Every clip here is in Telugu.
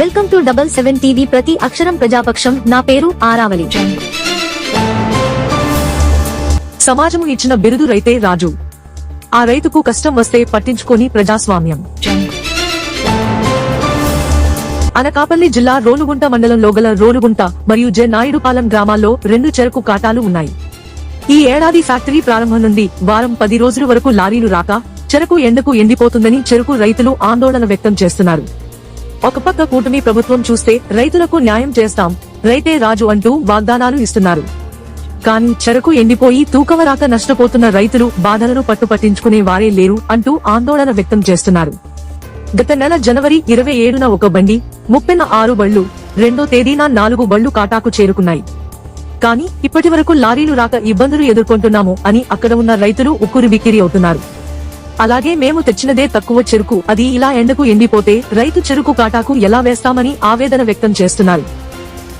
Welcome to double seven TV ప్రతి అక్షరం ప్రజాపక్షం. నా పేరు ఆరావలి సమాజము ఇచ్చిన బిరుదు రైతే రాజు. ఆ రైతుకు కష్టం వస్తే పట్టించుకొని ప్రజాస్వామ్యం. అనకాపల్లి జిల్లా రోలుగుంట మండలంలో గల రోలుగుంట మరియు జె నాయుడుపాలెం గ్రామాల్లో రెండు చెరకు కాటాలు ఉన్నాయి. ఈ ఏడాది ఫ్యాక్టరీ ప్రారంభం నుండి వారం పది రోజుల వరకు లారీలు రాక చెరకు ఎండకు ఎండిపోతుందని చెరుకు రైతులు ఆందోళన వ్యక్తం చేస్తున్నారు. ఒక పక్క కూటమి ప్రభుత్వం చూస్తే రైతులకు న్యాయం చేస్తాం. రైతే రాజు అంటూ వాగ్దానాలు ఇస్తున్నారు. కానీ చెరకు ఎండిపోయి తూకవరాక నష్టపోతున్న రైతులు బాధలను పట్టుపట్టించుకునే వారే లేరు అంటూ ఆందోళన వ్యక్తం చేస్తున్నారు. గత నెల జనవరి ఇరవై ఏడున ఒక బండి ముప్పెన ఆరు బళ్ళు రెండో తేదీన నాలుగు బళ్ళు కాటాకు చేరుకున్నాయి. కానీ ఇప్పటి వరకు లారీలు రాక ఇబ్బందులు ఎదుర్కొంటున్నాము అని అక్కడ ఉన్న రైతులు ఉక్కురు బిక్కిరి అవుతున్నారు. అలాగే మేము తెచ్చినదే తక్కువ చెరుకు. అది ఇలా ఎండకు ఎండిపోతే రైతు చెరుకు కాటాకు ఎలా వేస్తామని ఆవేదన వ్యక్తం చేస్తున్నారు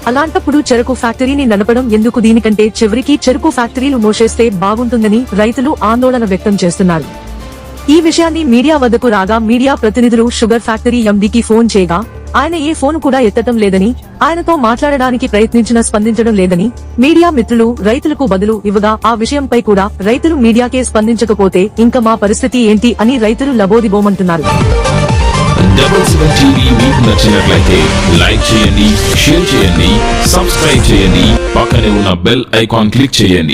అలాంటప్పుడు చెరుకు ఫ్యాక్టరీని నడపడం ఎందుకు దీనికంటే చివరికి చెరుకు ఫ్యాక్టరీలు మోసేస్తే బాగుంటుందని రైతులు ఆందోళన వ్యక్తం చేస్తున్నారు. ఈ విషయాన్ని మీడియా వద్దకు రాగా మీడియా ప్రతినిధులు షుగర్ ఫ్యాక్టరీ ఎండీకి ఫోన్ చేయగా ఆయన ఏ ఫోన్ కూడా ఎత్తటం లేదని ఆయనతో మాట్లాడడానికి ప్రయత్నించినా స్పందించడం లేదని మీడియా మిత్రులు రైతులకు బదులు ఇవ్వగా ఆ విషయంపై కూడా రైతులు మీడియాకే స్పందించకపోతే ఇంకా మా పరిస్థితి ఏంటి అని రైతులు లబోదిబోమంటున్నారు. డబుల్ సెవెన్ టీవీ మీకు నచ్చినట్లయితే లైక్ చేయండి షేర్ చేయండి సబ్స్క్రైబ్ చేయండి పక్కనే ఉన్న బెల్ ఐకాన్ క్లిక్ చేయండి.